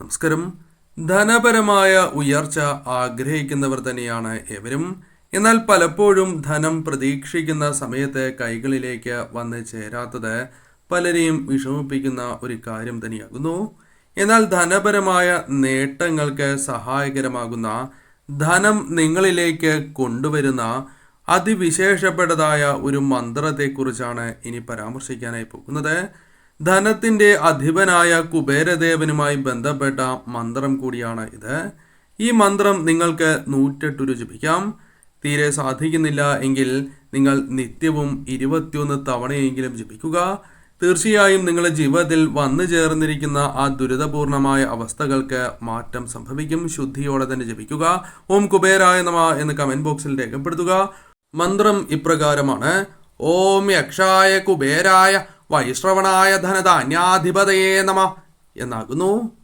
നമസ്കാരം. ധനപരമായ ഉയർച്ച ആഗ്രഹിക്കുന്നവർ തന്നെയാണ് എവരും. എന്നാൽ പലപ്പോഴും ധനം പ്രതീക്ഷിക്കുന്ന സമയത്ത് കൈകളിലേക്ക് വന്ന് ചേരാത്തത് പലരെയും വിഷമിപ്പിക്കുന്ന ഒരു കാര്യം തന്നെയാകുന്നു. എന്നാൽ ധനപരമായ നേട്ടങ്ങൾക്ക് സഹായകരമാകുന്ന ധനം നിങ്ങളിലേക്ക് കൊണ്ടുവരുന്ന അതിവിശേഷപ്പെട്ടതായ ഒരു മന്ത്രത്തെക്കുറിച്ചാണ് ഇനി പരാമർശിക്കാനായി പോകുന്നത്. ധനത്തിന്റെ അധിപനായ കുബേരദേവനുമായി ബന്ധപ്പെട്ട മന്ത്രം കൂടിയാണ് ഇത്. ഈ മന്ത്രം നിങ്ങൾക്ക് നൂറ്റെട്ടു രുചിപ്പിക്കാം. തീരെ സാധിക്കുന്നില്ല എങ്കിൽ നിങ്ങൾ നിത്യവും ഇരുപത്തിയൊന്ന് തവണയെങ്കിലും ജപിക്കുക. തീർച്ചയായും നിങ്ങളുടെ ജീവിതത്തിൽ വന്നു ചേർന്നിരിക്കുന്ന ആ ദുരിതപൂർണമായ അവസ്ഥകൾക്ക് മാറ്റം സംഭവിക്കും. ശുദ്ധിയോടെ തന്നെ ജപിക്കുക. ഓം കുബേരായ നമ എന്ന് കമന്റ് ബോക്സിൽ രേഖപ്പെടുത്തുക. മന്ത്രം ഇപ്രകാരമാണ്. ഓം യക്ഷായ കുബേരായ വൈശ്രവണായ ധനധാന്യാധിപതയേ നമ എന്നാകുന്നു.